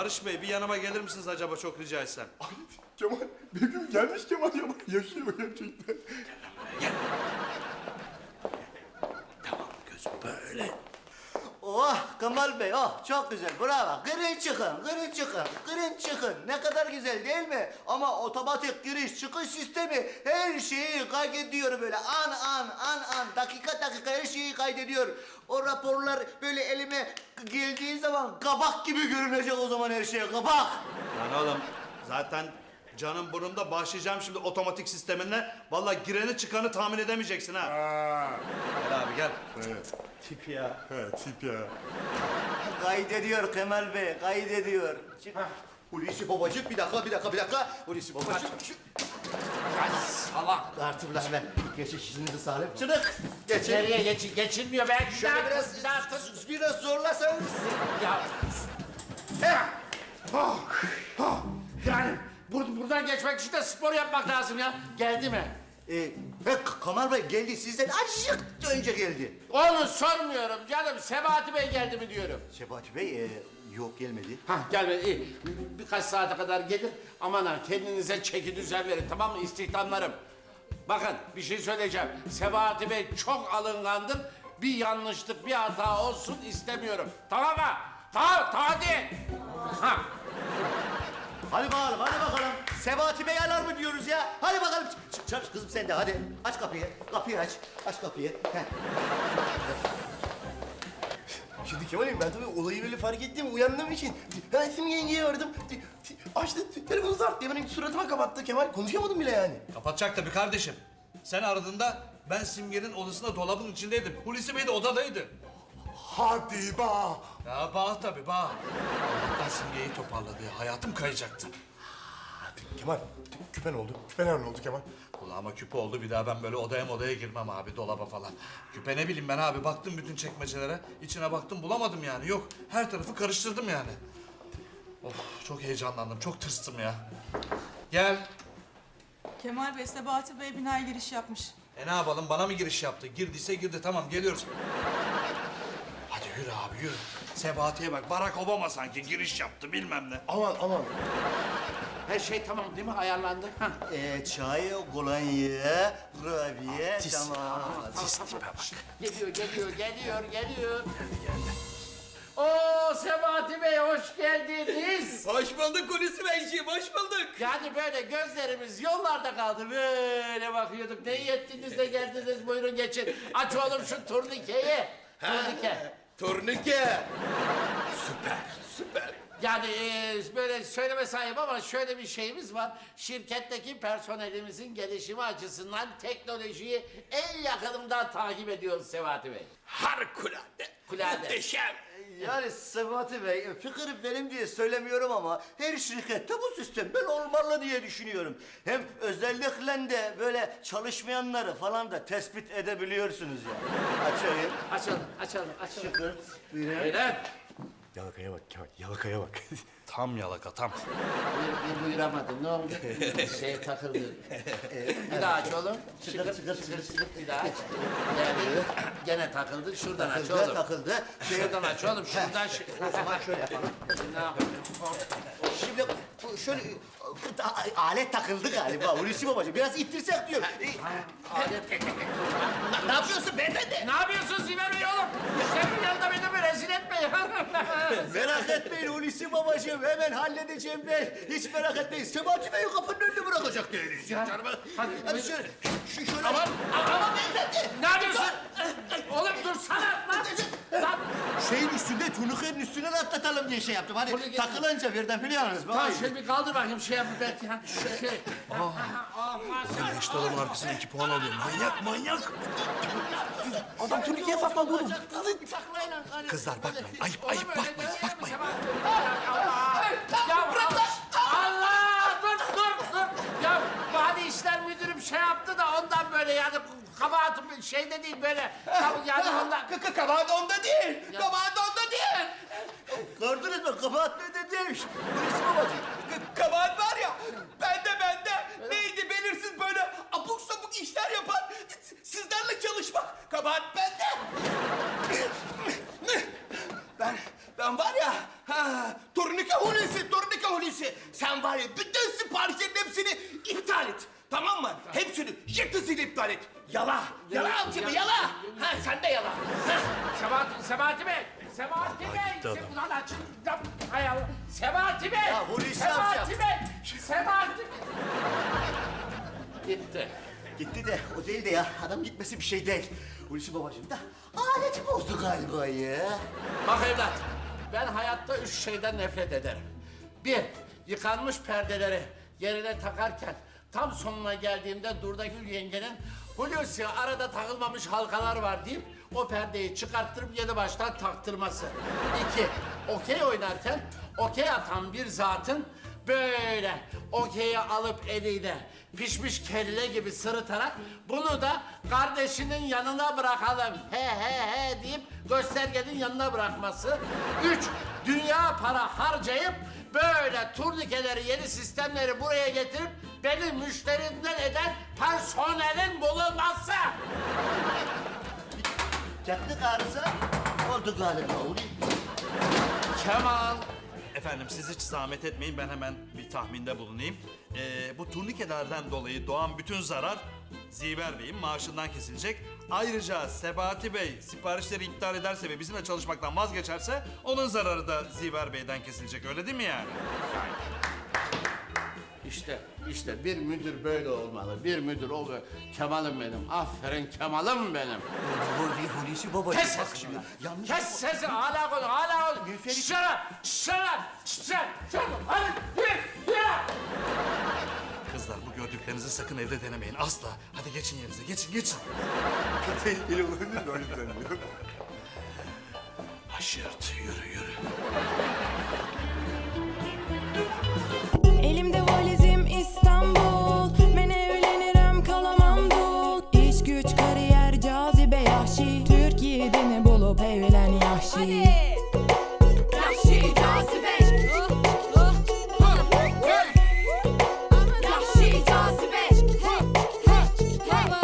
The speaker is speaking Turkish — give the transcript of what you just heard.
Barış Bey bir yanıma gelir misiniz acaba çok rica etsem? Ay Kemal, Begüm gelmiş Kemal ya. Yaşıyor gerçekten. Gözüm böyle. Oh Kemal Bey oh çok güzel bravo. Girin çıkın girin çıkın girin çıkın. Ne kadar güzel değil mi? Ama otomatik giriş çıkış sistemi her şeyi kaydediyor böyle an an an an dakika dakika her şeyi kaydediyor. O raporlar böyle elime geldiği zaman kabak gibi görünecek o zaman her şey kabak. Lan oğlum zaten canım burnumda başlayacağım şimdi otomatik sisteminle. Vallahi gireni çıkanı tahmin edemeyeceksin ha. Aa, Gel abi gel. evet. Tip ya. He, tip ya. Kaydediyor Kemal Bey kaydediyor. Çık. Hulusi babacık bir dakika bir dakika bir dakika. Hulusi babacık. Şu... Allah. Artırlar hemen. Geçişinizi sağlayıp çıdık. Geçin. Nereye geç, geçilmiyor ben. Şöyle biraz, biraz zorlasanız. Ya. Oh, oh. Yani bur- buradan geçmek için de spor yapmak lazım ya. Geldi mi? Ee, he, Kamal Bey geldi sizden azıcık önce geldi. Onu sormuyorum canım. Sebahati Bey geldi mi diyorum. Şebati Bey e, yok gelmedi. Hah gelmedi iyi. Birkaç saate kadar gelir. Aman ha kendinize çeki düzen verin tamam mı istihdamlarım? Bakın bir şey söyleyeceğim. Sebahati Bey çok alıngandır. Bir yanlışlık bir hata olsun istemiyorum. Tamam mı? Tamam tamam hadi. Ha. Hadi bakalım hadi bakalım. Sebati Bey alar mı diyoruz ya? Hadi bakalım. Ç- Çalış kızım sen de hadi. Aç kapıyı. Kapıyı aç. Aç kapıyı. Heh. Şimdi Kemal'im ben tabii olayı böyle fark ettim uyandığım için ben Simge yengeye aradım. Açtı telefonu zart diye benim suratıma kapattı Kemal konuşamadım bile yani. Kapatacak tabii kardeşim. Sen aradığında ben Simge'nin odasında dolabın içindeydim. Hulusi Bey de odadaydı. Hadi ba. Ya bağ tabii bağ. Allah'tan Simge'yi toparladı. Hayatım kayacaktı. Kemal küpen oldu. Küpen ne oldu Kemal? Kulağıma küpe oldu bir daha ben böyle odaya odaya girmem abi dolaba falan. Küpe ne bileyim ben abi baktım bütün çekmecelere. içine baktım bulamadım yani yok. Her tarafı karıştırdım yani. Of çok heyecanlandım çok tırstım ya. Gel. Kemal Bey, Sebahati Bey binaya giriş yapmış. E ne yapalım bana mı giriş yaptı? Girdiyse girdi tamam geliyoruz. Yürü abi yürü. Sebati'ye bak Barack Obama sanki giriş yaptı bilmem ne. Aman aman. Her şey tamam değil mi? Ayarlandı. Ha. Ee, çay, kolonya, kurabiye, tamam. Geliyor, geliyor, geliyor, geliyor. Oo Sebahati Bey hoş geldiniz. Hoş bulduk Hulusi Beyciğim hoş bulduk. Yani böyle gözlerimiz yollarda kaldı. Böyle bakıyorduk. Ne iyi ettiniz de geldiniz. Buyurun geçin. Aç oğlum şu turnikeyi. Turnike. Turnike. Süper süper. Yani e, böyle söyleme sahip ama şöyle bir şeyimiz var. Şirketteki personelimizin gelişimi açısından teknolojiyi en yakınımdan takip ediyoruz Sebahati Bey. Harikulade. Kulade. Muhteşem. Yani Sebati Bey, fikir benim diye söylemiyorum ama her şirkette bu sistem ben olmalı diye düşünüyorum. Hem özellikle de böyle çalışmayanları falan da tespit edebiliyorsunuz yani. Açayım. Açalım, açalım, açalım. Şıkırt. Buyurun. Buyurun. Yalakaya bak Kemal yalakaya bak. Tam yalaka tam. Buyur, bir buyuramadım. Ne oldu? şey takıldı. bir daha aç oğlum. Çıkır çıkır çıkır çıkır. Bir daha aç. Yani gene takıldı. Şuradan aç Takıldı oğlum. takıldı. Şuradan aç oğlum. Şuradan. Şu... o zaman şöyle yapalım. ne yapayım? Şimdi bu şöyle a- alet takıldı galiba. Hulusi babacığım biraz ittirsek diyor. E, ne yapıyorsun beyefendi? Ne yapıyorsun Ziver Bey oğlum? Senin yanında beni mi rezil etme ya. Merak etmeyin Hulusi babacığım hemen halledeceğim ben. Hiç merak etmeyin. Sebati Bey'i kapının önünde bırakacak değiliz. Ya. Canım. hadi, Hadi şöyle. Şu şöyle. Aman, Aman beyefendi. ne yapıyorsun? oğlum dursana lan. Lan. Şeyin üstünde turnikenin üstüne atlatalım diye şey yaptım. Hani Turnike- takılınca birden biliyorsunuz. Tamam şöyle bir kaldır bakayım şey yapın belki. Ha. Şey. İşte adamın arkasına iki puan alıyor. Manyak manyak. Adam turnikeye sakladı oğlum. Kızlar bakmayın. Ayıp ayıp bakmayın. bakmayın. şeyde değil böyle. Ah, Tam yani ah, onda... Kıkı kabahat onda değil. Ya. Kabahat onda değil. Gördünüz mü? Kabahat bende değilmiş. Burası babacığım. Kabahat var ya. Bende bende. Neydi belirsiz böyle abuk sabuk işler yapan sizlerle çalışmak. Kabahat bende. ben ben var ya, ha, turnike hulisi, turnike hulisi. Sen var ya bütün siparişlerin hepsini iptal et. Tamam mı? Hepsini yırtısıyla iptal et. Yala. Yala avcı mı? Yala. Ha sen de yala. Sebahat, Sebahati Bey! Sebahati Bey! Se- Ulan aç! Lan, Hay Allah! Sebahati Bey! Ya Hulusi amca! Sebahati Bey! Sebahati Gitti. Gitti de o değil de ya. Adam gitmesi bir şey değil. Hulusi babacığım da aleti bozdu galiba ya. Bak evlat, ben hayatta üç şeyden nefret ederim. Bir, yıkanmış perdeleri yerine takarken tam sonuna geldiğimde Durdagül yengenin Hulusi arada takılmamış halkalar var deyip o perdeyi çıkarttırıp yeni baştan taktırması. İki, okey oynarken okey atan bir zatın böyle okeyi alıp eliyle pişmiş kelle gibi sırıtarak bunu da kardeşinin yanına bırakalım he he he deyip göstergenin yanına bırakması. Üç, dünya para harcayıp böyle turnikeleri yeni sistemleri buraya getirip beni müşterimden eden personelin bulunması. Çaktık arıza oldu galiba. Kemal. Efendim siz hiç zahmet etmeyin ben hemen bir tahminde bulunayım. Ee, bu turnikelerden dolayı doğan bütün zarar Ziver Bey'in maaşından kesilecek. Ayrıca Sebati Bey siparişleri iptal ederse ve bizimle çalışmaktan vazgeçerse onun zararı da Ziver Bey'den kesilecek öyle değil mi yani? İşte, işte bir müdür böyle olmalı. Bir müdür o böyle. Kemal'im benim. Aferin Kemal'im benim. Hulusi, Hulusi babacığım. Kes bak sesini. şimdi. Yanlış Kes sesini. Hala konu, hala konu. Müferit- shut up, shut up. Hadi, yürü, yürü. Kızlar bu gördüklerinizi sakın evde denemeyin asla. Hadi geçin yerinize geçin geçin. Tehlikeli olabilir mi öyle sen? Haşırt yürü yürü.